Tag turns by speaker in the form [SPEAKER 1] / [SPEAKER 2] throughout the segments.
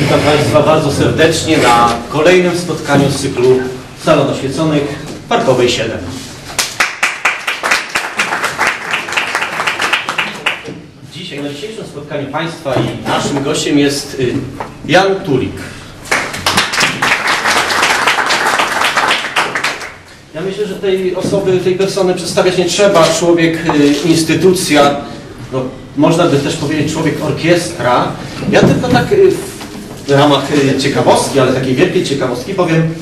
[SPEAKER 1] Witam Państwa bardzo serdecznie na kolejnym spotkaniu z cyklu Salon Oświeconych Parkowej 7. Dzisiaj na dzisiejszym spotkaniu Państwa i naszym gościem jest y, Jan Tulik. Ja myślę, że tej osoby, tej persony przedstawiać nie trzeba. Człowiek, y, instytucja, no, można by też powiedzieć człowiek orkiestra. Ja tylko tak y, w ramach y, ciekawostki, ale takiej wielkiej ciekawostki powiem,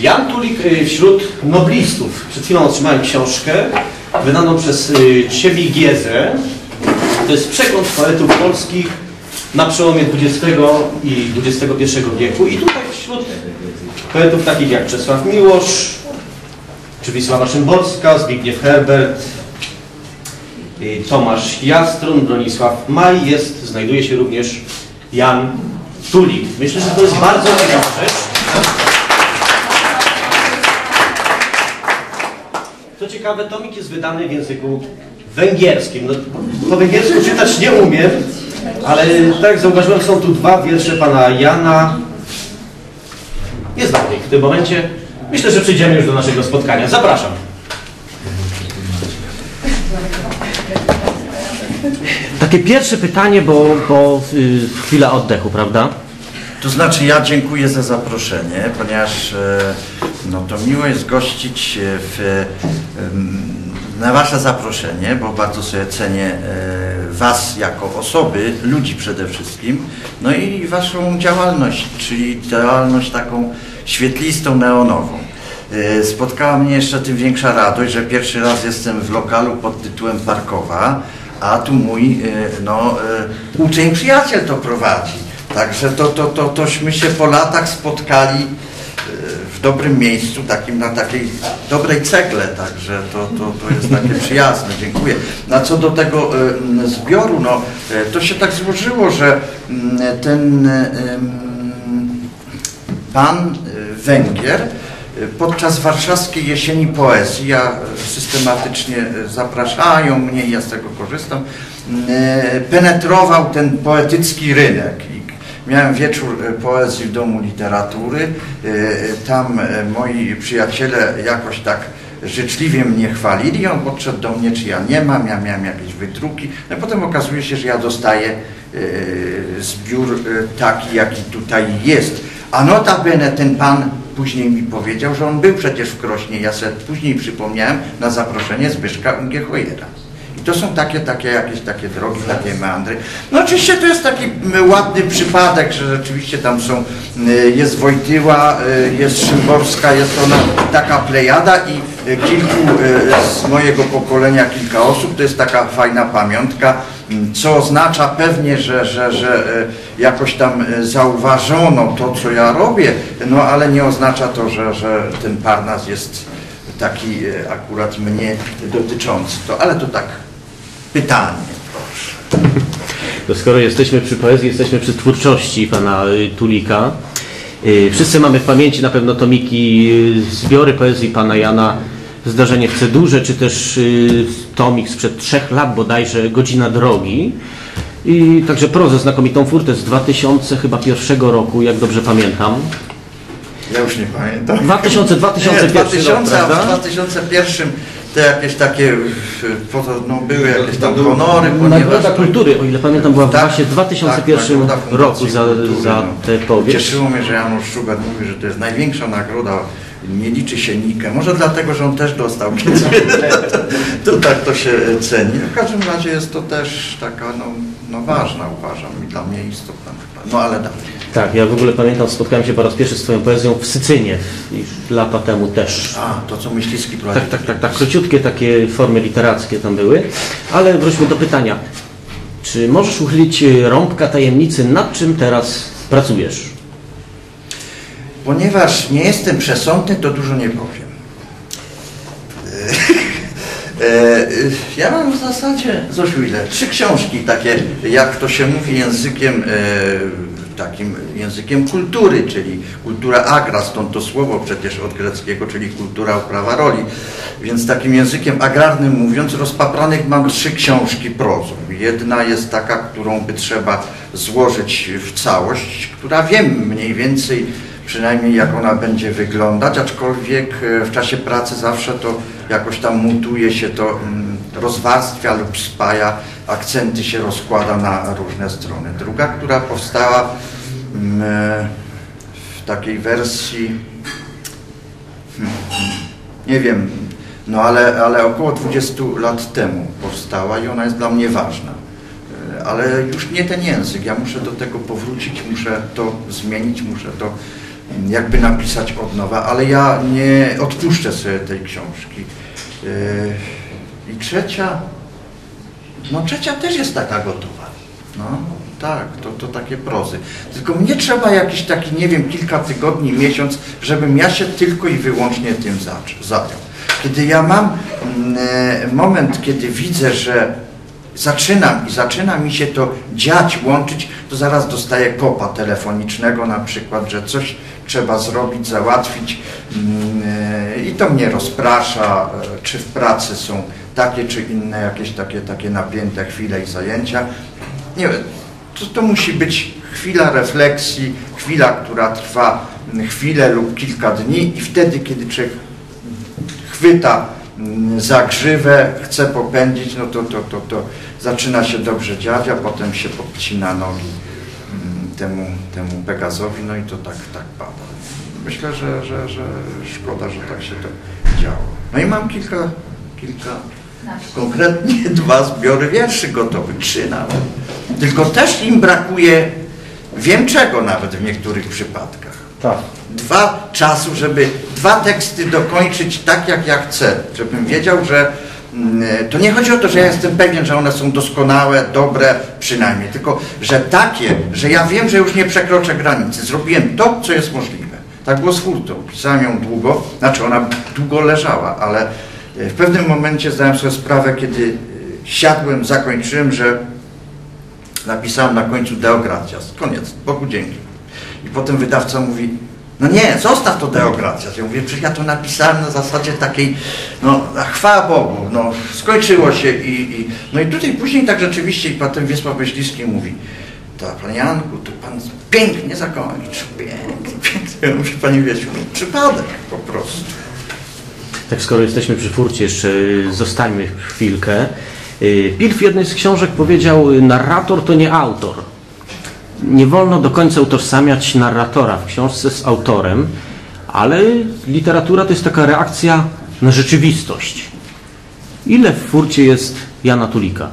[SPEAKER 1] Jan Tulik y, wśród noblistów. Przed chwilą otrzymałem książkę wydaną przez y, Ciebie Giezę. To jest przegląd poetów polskich na przełomie XX i XXI wieku. I tutaj wśród poetów takich jak Czesław Miłosz, czy Wisława Szymborska, Zbigniew Herbert, Tomasz Jastrun, Bronisław Maj, jest, znajduje się również Jan Tulik. Myślę, że to jest bardzo ciekawa rzecz. Co ciekawe, tomik jest wydany w języku węgierskim. No, po węgiersku czytać nie umiem, ale tak zauważyłem, są tu dwa wiersze pana Jana. Nie znam ich w tym momencie. Myślę, że przyjdziemy już do naszego spotkania. Zapraszam. Takie pierwsze pytanie, bo, bo y, chwila oddechu, prawda?
[SPEAKER 2] To znaczy ja dziękuję za zaproszenie, ponieważ e, no to miło jest gościć w, na Wasze zaproszenie, bo bardzo sobie cenię e, Was jako osoby, ludzi przede wszystkim, no i Waszą działalność, czyli działalność taką świetlistą, neonową. E, Spotkała mnie jeszcze tym większa radość, że pierwszy raz jestem w lokalu pod tytułem Parkowa, a tu mój e, no, e, uczeń, przyjaciel to prowadzi. Także to, to, to, tośmy się po latach spotkali e, w dobrym miejscu, takim na takiej dobrej cegle, także to, to, to jest takie przyjazne, dziękuję. Na co do tego zbioru, no to się tak złożyło, że ten pan Węgier podczas warszawskiej jesieni poezji, ja systematycznie zapraszają mnie, ja z tego korzystam, e, penetrował ten poetycki rynek. Miałem wieczór e, poezji w Domu Literatury. E, Tam moi przyjaciele jakoś tak życzliwie mnie chwalili. On podszedł do mnie, czy ja nie mam, ja miałem jakieś wydruki. No, potem okazuje się, że ja dostaję zbiór taki, jaki tutaj jest. A notabene ten pan później mi powiedział, że on był przecież w Krośnie. Ja sobie później przypomniałem na zaproszenie Zbyszka Ungiechojera. I to są takie, takie jakieś takie drogi, takie meandry. No oczywiście to jest taki ładny przypadek, że rzeczywiście tam są, y, jest Wojtyła, y, jest Szymborska, jest ona taka plejada i y, kilku z mojego pokolenia, kilka osób, to jest taka fajna pamiątka, co oznacza pewnie, że, że, że jakoś tam zauważono to, co ja robię, no ale nie oznacza to, że, że ten Parnas jest taki akurat mnie dotyczący. To, ale to tak pytanie, proszę.
[SPEAKER 1] To skoro jesteśmy przy poezji, jesteśmy przy twórczości pana y, Tulika. Y, Wszyscy mamy w pamięci na pewno tomiki, y, zbiory poezji pana Jana, zdarzenie w Cedurze, czy też tomik sprzed trzech lat bodajże, Godzina Drogi. I także prozę znakomitą furtę z 2000 chyba pierwszego roku, jak dobrze pamiętam.
[SPEAKER 2] Ja już nie pamiętam.
[SPEAKER 1] 2000, 2001
[SPEAKER 2] nie, 2000,
[SPEAKER 1] rok,
[SPEAKER 2] a w
[SPEAKER 1] prawda?
[SPEAKER 2] 2001 te jakieś takie, e, po to, no, były jakieś tam honory.
[SPEAKER 1] Nagroda Kultury, o ile pamiętam, była
[SPEAKER 2] Tak,
[SPEAKER 1] właśnie w 2001
[SPEAKER 2] tak, Fundacji
[SPEAKER 1] roku za,
[SPEAKER 2] Kultury,
[SPEAKER 1] za
[SPEAKER 2] no.
[SPEAKER 1] tę powieść.
[SPEAKER 2] Cieszyło mnie, że Janusz Szubert mówi, że to jest największa nagroda, nie liczy się Nikę. Może dlatego, że on też dostał kiedyś. to tak to się ceni. W każdym razie jest to też taka no, no ważna, uważam, i dla mnie istotna. No ale dalej.
[SPEAKER 1] Tak, ja w ogóle pamiętam, spotkałem się po raz pierwszy z Twoją poezją w Sycynie, już lata temu też.
[SPEAKER 2] A, to co Myśliwski prowadzi.
[SPEAKER 1] Tak, tak, tak, tak, króciutkie takie formy literackie tam były. Ale wróćmy do pytania. Czy możesz uchylić y, rąbka tajemnicy, nad czym teraz pracujesz?
[SPEAKER 2] Ponieważ nie jestem przesądny, to dużo nie powiem. E, e, Ja mam w zasadzie, Zosiu, ile? Trzy książki takie, jak to się mówi językiem e, takim językiem kultury, czyli kultura agra, stąd to słowo przecież od greckiego, czyli kultura uprawa roli. Więc takim językiem agrarnym mówiąc, rozpapranych mam trzy książki prozą. Jedna jest taka, którą by trzeba złożyć w całość, która wiem mniej więcej przynajmniej jak ona będzie wyglądać, aczkolwiek e, w czasie pracy zawsze to jakoś tam mutuje się to, mm, rozwarstwia lub spaja, akcenty się rozkłada na różne strony. Druga, która powstała mm, e, w takiej wersji, hmm, nie wiem, no ale, ale około 20 lat temu powstała i ona jest dla mnie ważna. E, ale już nie ten język, ja muszę do tego powrócić, muszę to zmienić, muszę to jakby napisać od nowa, ale ja nie odpuszczę sobie tej książki. Trzecia, no trzecia też jest taka gotowa. No tak, to, to takie prozy. Tylko mnie trzeba jakiś taki, nie wiem, kilka tygodni, miesiąc, żebym ja się tylko i wyłącznie tym zajął. Kiedy ja mam mm, e, moment, kiedy widzę, że zaczynam i zaczyna mi się to dziać, łączyć, to zaraz dostaję kopa telefonicznego na przykład, że coś trzeba zrobić, załatwić mm, e, i to mnie rozprasza, e, czy w pracy są takie czy inne jakieś takie, takie napięte chwile i zajęcia. Nie to, to musi być chwila refleksji, chwila, która trwa chwilę lub kilka dni i wtedy, kiedy człowiek chwyta mm, za grzywę, chce popędzić, no to, to, to, to zaczyna się dobrze dziać, a potem się podcina nogi temu, temu Pegazowi, no i to tak, tak pada. Myślę, że, że, że szkoda, że tak się to działo. No i mam kilka, kilka konkretnie dwa zbiory wierszy gotowych, trzy nawet. Tylko też im brakuje, wiem czego nawet w niektórych przypadkach.
[SPEAKER 1] Tak.
[SPEAKER 2] Dwa czasu, żeby dwa teksty dokończyć tak, jak ja chcę, żebym wiedział, że Mm, to nie chodzi o to, że ja jestem pewien, że one są doskonałe, dobre przynajmniej, tylko że takie, że ja wiem, że już nie przekroczę granicy. Zrobiłem to, co jest możliwe. Tak było z furtą. Pisałem ją długo, znaczy ona długo leżała, ale w pewnym momencie zdałem sobie sprawę, kiedy e, siadłem, zakończyłem, że napisałem na końcu Deo Gratias. Koniec, Bogu dzięki. I potem wydawca mówi, no nie, zostaw to deokracja. Ja mówię, przecież ja to napisałem na zasadzie takiej, no chwała Bogu, no skończyło się i, i no i tutaj później tak rzeczywiście i potem Wiesław Myśliwski mówi, to panie Janku, to pan pięknie zakończył, pięknie, pięknie. Ja mówię, panie Wiesiu, no, przypadek po prostu.
[SPEAKER 1] Tak, skoro jesteśmy przy furcie, jeszcze zostańmy chwilkę. Y, Pil w jednej z książek powiedział, narrator to nie autor nie wolno do końca utożsamiać narratora w książce z autorem, ale literatura to jest taka reakcja na rzeczywistość. Ile w furcie jest Jana Tulika?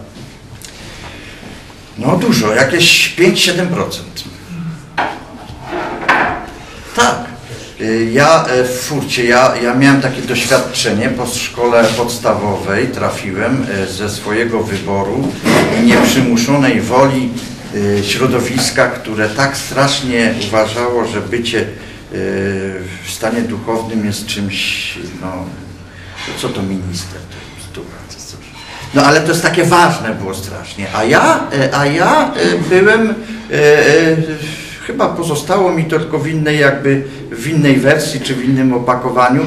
[SPEAKER 2] No dużo, jakieś 5-7%. Tak. Y, ja e, w furcie, ja, ja miałem takie doświadczenie. Po szkole podstawowej, trafiłem e, ze swojego wyboru i nieprzymuszonej woli Y, środowiska, które tak strasznie uważało, że bycie w stanie duchownym jest czymś, no, co to minister, to no ale to jest takie ważne było strasznie. A ja, a ja byłem, chyba pozostało mi to tylko w innej jakby, w innej wersji czy w innym opakowaniu,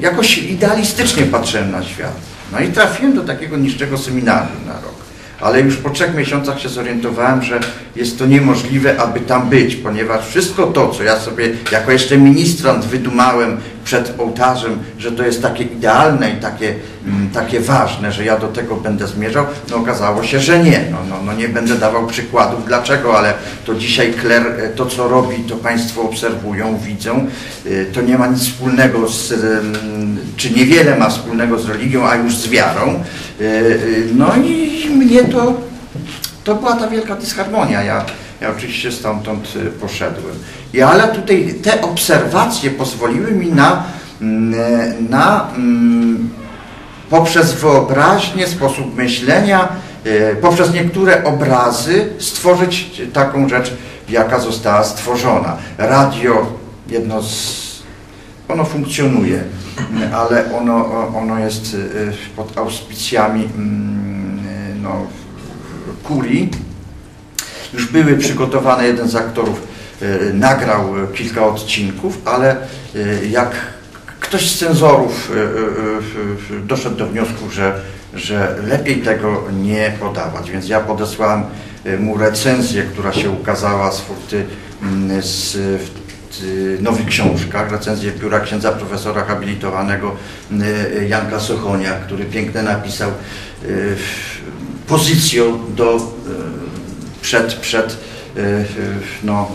[SPEAKER 2] jakoś idealistycznie patrzyłem na świat. No i trafiłem do takiego niższego seminarium na rok ale już po trzech miesiącach się zorientowałem, że jest to niemożliwe, aby tam być, ponieważ wszystko to, co ja sobie jako jeszcze ministrant wydumałem przed ołtarzem, że to jest takie idealne i takie, takie ważne, że ja do tego będę zmierzał, no okazało się, że nie. No, no, no nie będę dawał przykładów dlaczego, ale to dzisiaj kler, e, to co robi, to Państwo obserwują, widzą, e, to nie ma nic wspólnego z, czy niewiele ma wspólnego z religią, a już z wiarą. E, no i mnie to, to była ta wielka dysharmonia. Ja, ja oczywiście stamtąd poszedłem. I ale tutaj te obserwacje pozwoliły mi na, mm, na mm, poprzez wyobraźnię, sposób myślenia, e, poprzez niektóre obrazy stworzyć taką rzecz, jaka została stworzona. Radio, jedno z... ono funkcjonuje, ale ono, ono jest e, pod auspicjami mm, no, kurii już były przygotowane, jeden z aktorów e, nagrał kilka odcinków, ale e, jak ktoś z cenzorów e, doszedł do wniosku, że, że lepiej tego nie podawać, więc ja podesłałem mu recenzję, która się ukazała z furty mm, z, w nowych książkach, recenzję biura księdza profesora habilitowanego Janka Sochonia, który pięknie napisał pozycją do, przed, przed no,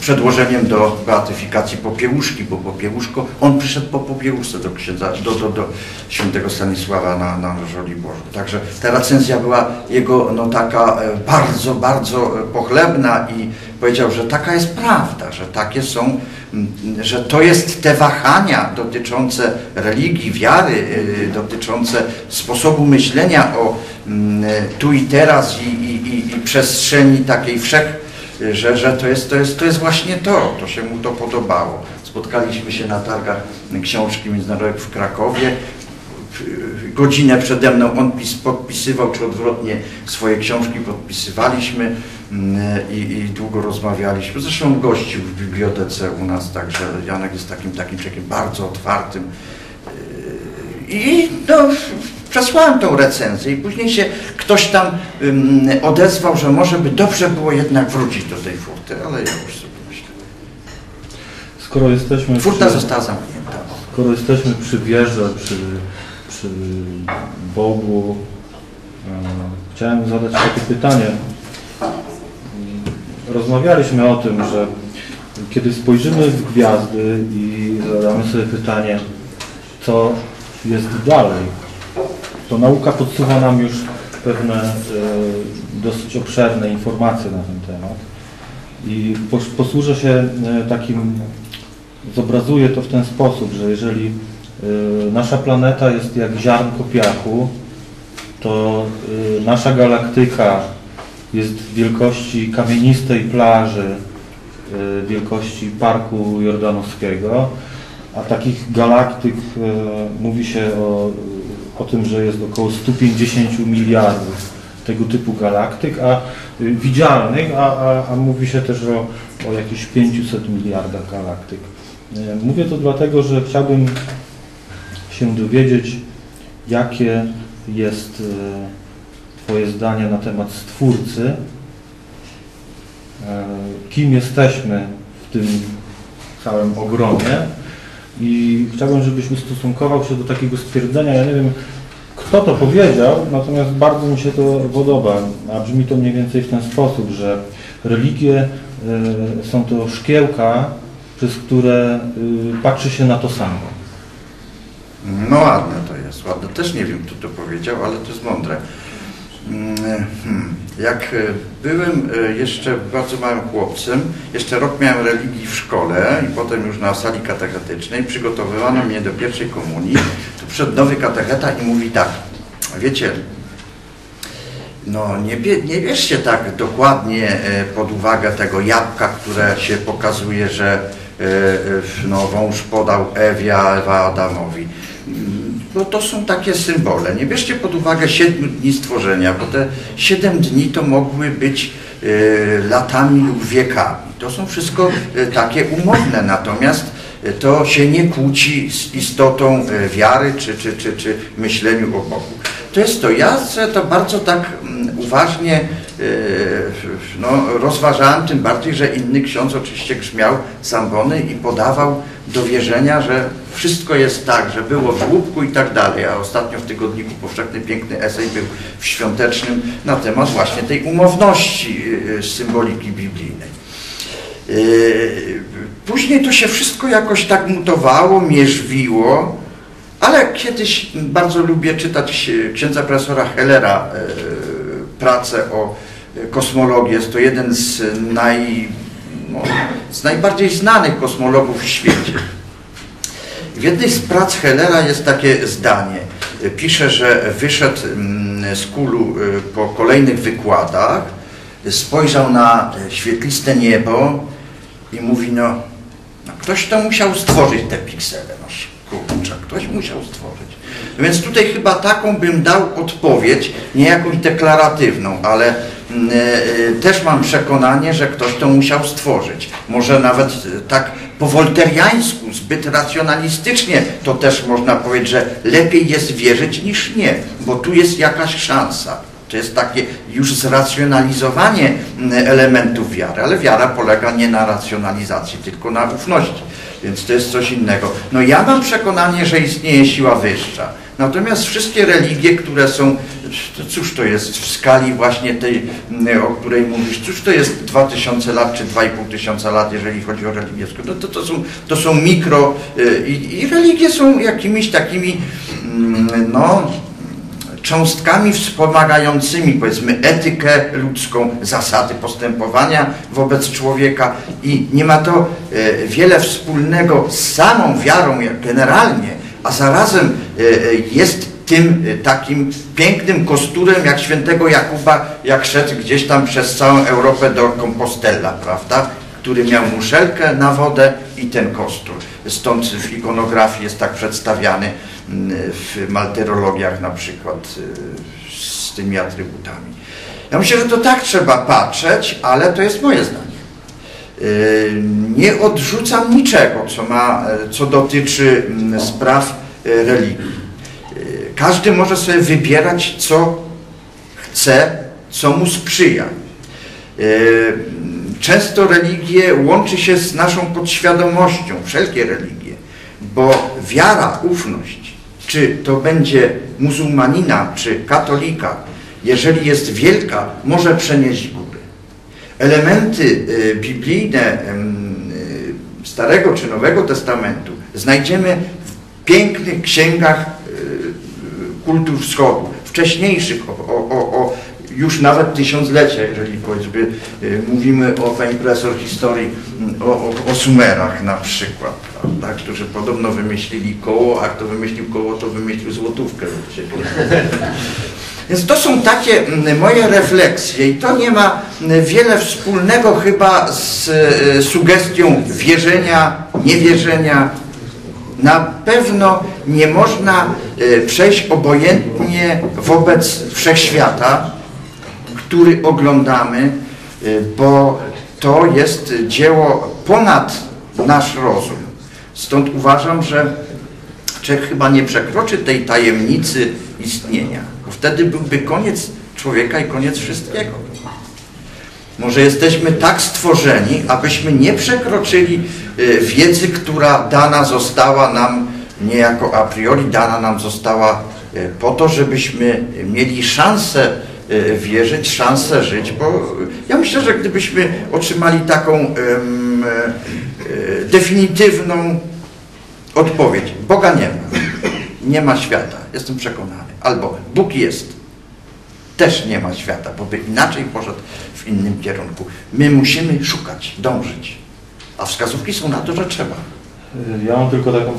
[SPEAKER 2] przedłożeniem do beatyfikacji Popiełuszki, bo Popiełuszko, on przyszedł po Popiełuszce do księdza, do, do, do świętego Stanisława na, na Żoliborzu. Także ta recenzja była jego no taka e, bardzo, bardzo pochlebna i powiedział, że taka jest prawda, że takie są, że to jest te wahania dotyczące religii, wiary, e, dotyczące sposobu myślenia o tu i teraz i, i, i przestrzeni takiej wszech że, że to, jest, to, jest, to jest właśnie to, to się mu to podobało. Spotkaliśmy się na targach książki międzynarodowych w Krakowie. Godzinę przede mną on pis, podpisywał, czy odwrotnie swoje książki podpisywaliśmy mm, i, i długo rozmawialiśmy. Zresztą gościł w bibliotece u nas, także Janek jest takim, takim człowiekiem bardzo otwartym. I no, przesłałem tą recenzję i później się ktoś tam um, odezwał, że może by dobrze było jednak wrócić do tej furty, ale ja już sobie myślę.
[SPEAKER 3] Skoro jesteśmy
[SPEAKER 2] Furta
[SPEAKER 3] przy,
[SPEAKER 2] została zamknięta.
[SPEAKER 3] Skoro jesteśmy przy wieży, przy, przy Bogu, e, chciałem zadać takie pytanie. Rozmawialiśmy o tym, że kiedy spojrzymy w gwiazdy i zadamy sobie pytanie, co jest dalej, to nauka podsuwa nam już pewne e, dosyć obszerne informacje na ten temat. I posłużę się e, takim, zobrazuję to w ten sposób, że jeżeli e, nasza planeta jest jak ziarnko piachu, to nasza galaktyka jest wielkości kamienistej plaży, wielkości Parku Jordanowskiego, a takich galaktyk mówi się o o tym, że jest około 150 miliardów tego typu galaktyk, a y, widzialnych, a, a, a mówi się też o, o jakichś 500 miliardach galaktyk. Y, mówię to dlatego, że chciałbym się dowiedzieć, jakie jest y, Twoje zdanie na temat Stwórcy, kim jesteśmy w tym całym ogromie i chciałbym, żebyś ustosunkował się do takiego stwierdzenia, ja nie wiem, kto to powiedział, natomiast bardzo mi się to podoba, a brzmi to mniej więcej w ten sposób, że religie y, są to szkiełka, przez które y, patrzy się na to samo.
[SPEAKER 2] No ładne to jest, ładne. Też nie wiem, kto to powiedział, ale to jest mądre. Mm, hmm. Jak e, byłem e, jeszcze bardzo małym chłopcem, jeszcze rok miałem religii w szkole i potem już na sali katechetycznej przygotowywano mnie do pierwszej komunii. Tu przed nowy katecheta i mówi tak, wiecie, no nie, nie bierzcie tak dokładnie e, pod uwagę tego jabłka, które się pokazuje, że no, wąż podał Ewie, a Ewa Adamowi bo to są takie symbole. Nie bierzcie pod uwagę siedmiu dni stworzenia, bo te siedem dni to mogły być y, latami lub wiekami. To są wszystko y, takie umowne, natomiast y, to się nie kłóci z istotą wiary czy, czy, czy, czy myśleniu o Bogu. To jest to. Ja to bardzo tak mm, uważnie no, rozważałem, tym bardziej, że inny ksiądz oczywiście grzmiał zambony i podawał do wierzenia, że wszystko jest tak, że było w żłóbku i tak dalej, a ostatnio w Tygodniku Powszechny piękny esej był w świątecznym na temat właśnie tej umowności y, y, symboliki biblijnej. Y, później to się wszystko jakoś tak mutowało, mierzwiło, ale kiedyś bardzo lubię czytać księdza profesora Hellera pracę o kosmologii. Jest to jeden z, naj, no, z najbardziej znanych kosmologów w świecie. W jednej z prac Hellera jest takie zdanie. Pisze, że wyszedł mm, z kulu y, po kolejnych wykładach, spojrzał na świetliste niebo i mówi, no, no ktoś to musiał stworzyć te piksele. No kurczę, ktoś musiał stworzyć. Więc tutaj chyba taką bym dał odpowiedź, nie jakąś deklaratywną, ale mm, e, też mam przekonanie, że ktoś to musiał stworzyć. Może nawet e, tak po wolteriańsku, zbyt racjonalistycznie, to też można powiedzieć, że lepiej jest wierzyć niż nie, bo tu jest jakaś szansa. To jest takie już zracjonalizowanie mm, elementów wiary, ale wiara polega nie na racjonalizacji, tylko na ufności, więc to jest coś innego. No ja mam przekonanie, że istnieje siła wyższa. Natomiast wszystkie religie, które są, cóż to jest w skali właśnie tej, mm, o której mówisz, cóż to jest 2000 lat czy 2,5 tysiąca lat, jeżeli chodzi o religię, no to, to, są, to są mikro y, i, i religie są jakimiś takimi, mm, no, cząstkami wspomagającymi, powiedzmy, etykę ludzką, zasady postępowania wobec człowieka i nie ma to e, wiele wspólnego z samą wiarą generalnie, a zarazem e, jest tym e, takim pięknym kosturem jak świętego Jakuba, jak szedł gdzieś tam przez całą Europę do Compostela, prawda? Który miał muszelkę na wodę i ten kostur. Stąd w ikonografii jest tak przedstawiany mm, w malterologiach na przykład y, z tymi atrybutami. Ja myślę, że to tak trzeba patrzeć, ale to jest moje zdanie. Y, Nie odrzucam niczego, co, ma, co dotyczy mm, spraw y, religii. Y, Każdy może sobie wybierać, co chce, co mu sprzyja. Często religie łączy się z naszą podświadomością, wszelkie religie, bo wiara, ufność, czy to będzie muzułmanina, czy katolika, jeżeli jest wielka, może przenieść góry. Elementy y, biblijne y, Starego czy Nowego Testamentu znajdziemy w pięknych księgach y, kultur wschodu, wcześniejszych, o, o, o już nawet tysiąclecia, jeżeli powiedzmy y, mówimy o pani profesor historii, mm, o, o, o Sumerach na przykład, prawda, którzy podobno wymyślili koło, a kto wymyślił koło, to wymyślił złotówkę. Więc to są takie mm, moje refleksje i to nie ma mm, wiele wspólnego chyba z y, sugestią wierzenia, niewierzenia, na pewno nie można y, przejść obojętnie wobec wszechświata, który oglądamy, y, bo to jest dzieło ponad nasz rozum. Stąd uważam, że człowiek chyba nie przekroczy tej tajemnicy istnienia, bo wtedy byłby koniec człowieka i koniec wszystkiego. Może jesteśmy tak stworzeni, abyśmy nie przekroczyli y, wiedzy, która dana została nam niejako a priori, dana nam została y, po to, żebyśmy mieli szansę wierzyć, szansę żyć, bo ja myślę, że gdybyśmy otrzymali taką e, e, definitywną odpowiedź, Boga nie ma, nie ma świata, jestem przekonany, albo Bóg jest, też nie ma świata, bo by inaczej poszedł w innym kierunku. My musimy szukać, dążyć, a wskazówki są na to, że trzeba.
[SPEAKER 3] Ja mam tylko taką